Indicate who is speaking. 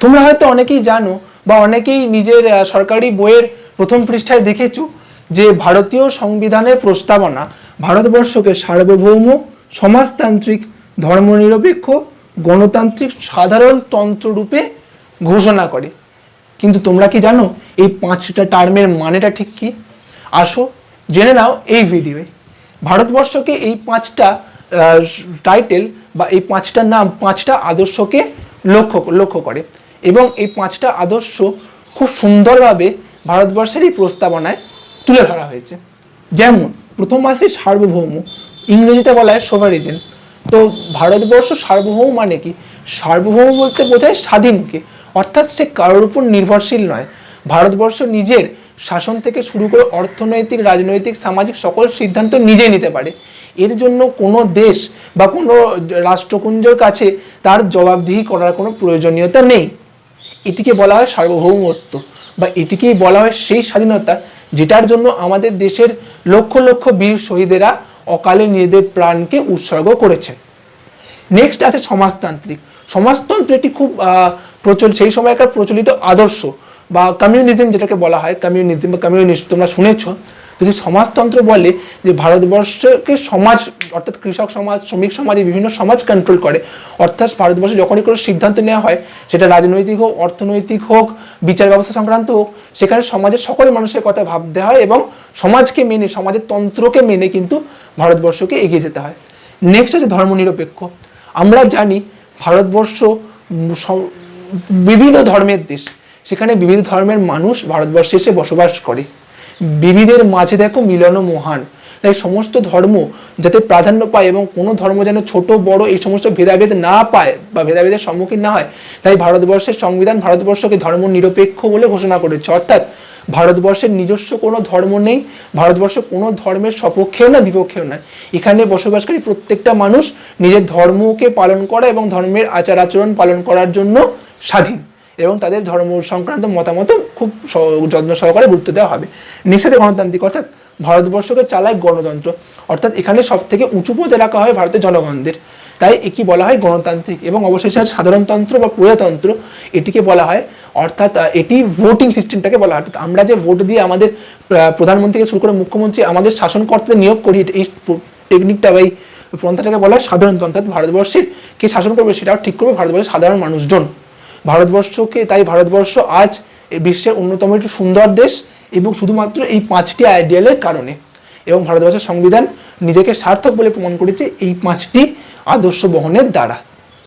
Speaker 1: তোমরা হয়তো অনেকেই জানো বা অনেকেই নিজের সরকারি বইয়ের প্রথম পৃষ্ঠায় দেখেছ যে ভারতীয় সংবিধানের প্রস্তাবনা ভারতবর্ষকে সার্বভৌম, সমাজতান্ত্রিক, ধর্মনিরপেক্ষ, গণতান্ত্রিক সাধারণতন্ত্র রূপে ঘোষণা করে। কিন্তু তোমরা কি জানো এই পাঁচটা টার্মের মানেটা ঠিক কি? আসো, জেনে নাও এই ভিডিওয়ে। ভারতবর্ষকে এই পাঁচটা টাইটেল বা এই পাঁচটা নাম, পাঁচটা আদর্শকে লক্ষ্য লক্ষ্য করে। এবং এই পাঁচটা আদর্শ খুব সুন্দরভাবে ভারতবর্ষের এই প্রস্তাবনায় তুলে ধরা হয়েছে। যেমন, প্রথম আসে সার্বভৌম, ইংরেজিতে বলা হয় সোভারিজেন তো ভারতবর্ষ সার্বভৌম মানে কি? সার্বভৌম বলতে বোঝায় স্বাধীনকে। অর্থাৎ সে কারোর উপর নির্ভরশীল নয়। ভারতবর্ষ নিজের শাসন থেকে শুরু করে অর্থনৈতিক, রাজনৈতিক, সামাজিক সকল সিদ্ধান্ত নিজেই নিতে পারে। এর জন্য কোনো দেশ বা কোনো রাষ্ট্রপুঞ্জের কাছে তার জবাবদিহি করার কোনো প্রয়োজনীয়তা নেই। এটিকে বলা হয় সার্বভৌমত্ব বা এটিকেই বলা হয় সেই স্বাধীনতা যেটার জন্য আমাদের দেশের লক্ষ লক্ষ বীর শহীদেরা অকালে নিজেদের প্রাণকে উৎসর্গ করেছেন। নেক্সট আছে সমাজতান্ত্রিক। সমাজতন্ত্র এটি খুব প্রচল, সেই সময়কার প্রচলিত আদর্শ বা কমিউনিজম যেটাকে বলা হয় কমিউনিজম বা কমিউনিস্ট তোমরা শুনেছ। তো সেই সমাজতন্ত্র বলে যে ভারতবর্ষকে সমাজ, অর্থাৎ কৃষক সমাজ, শ্রমিক সমাজ বিভিন্ন সমাজ কন্ট্রোল করে। অর্থাৎ ভারতবর্ষে যখনই কোনো সিদ্ধান্ত নেওয়া হয়, সেটা রাজনৈতিক হোক, অর্থনৈতিক হোক, বিচার ব্যবস্থা সংক্রান্ত হোক, সেখানে সমাজের সকল মানুষের কথা ভাবতে হয় এবং সমাজকে মেনে, সমাজের তন্ত্রকে মেনে কিন্তু ভারতবর্ষকে এগিয়ে যেতে হয়। নেক্সট আছে ধর্মনিরপেক্ষ। আমরা জানি ভারতবর্ষ বিভিন্ন ধর্মের দেশ। সেখানে বিভিন্ন ধর্মের মানুষ ভারতবর্ষে এসে বসবাস করে। বিবিধের মাঝে দেখো মিলন মহান। তাই সমস্ত ধর্ম যাতে প্রাধান্য পায় এবং কোনো ধর্ম যেন ছোট, বড় এই সমস্ত ভেদাভেদ না পায় বা ভেদাভেদের সম্মুখীন না হয়, তাই ভারতবর্ষের সংবিধান ভারতবর্ষকে ধর্ম নিরপেক্ষ বলে ঘোষণা করেছে। অর্থাৎ ভারতবর্ষের নিজস্ব কোনো ধর্ম নেই, ভারতবর্ষ কোনো ধর্মের সপক্ষেও না, বিপক্ষেও নয় এখানে বসবাসকারী প্রত্যেকটা মানুষ নিজের ধর্মকে পালন করা এবং ধর্মের আচার আচরণ পালন করার জন্য স্বাধীন। এবং তাদের ধর্ম সংক্রান্ত মতামত খুব যত্ন সহকারে গুরুত্ব দেওয়া হবে। নেক্সট আছে গণতান্ত্রিক অর্থাৎ ভারতবর্ষকে চালায় গণতন্ত্র। অর্থাৎ এখানে সব থেকে উঁচু পদে রাখা হয় ভারতের জনগণদের। তাই একে বলা হয় গণতান্ত্রিক এবং অবশেষে সাধারণতন্ত্র বা প্রজাতন্ত্র এটিকে বলা হয়। অর্থাৎ এটি ভোটিং সিস্টেমটাকে বলা হয়। অর্থাৎ আমরা যে ভোট দিয়ে আমাদের আহ, প্রধানমন্ত্রী থেকে শুরু করে মুখ্যমন্ত্রী আমাদের শাসনকর্তাদের নিয়োগ করি এই টেকনিকটা বা এই পন্থাটাকে বলা হয় সাধারণতন্ত্র। ভারতবর্ষের কে শাসন করবে সেটাও ঠিক করবে ভারতবর্ষের সাধারণ মানুষজন। ভারতবর্ষকে, তাই ভারতবর্ষ আজ বিশ্বের অন্যতম একটি সুন্দর দেশ এবং শুধুমাত্র এই পাঁচটি আইডিয়ালের কারণে। এবং ভারতবর্ষের সংবিধান নিজেকে সার্থক বলে প্রমাণ করেছে এই পাঁচটি আদর্শ বহনের দ্বারা।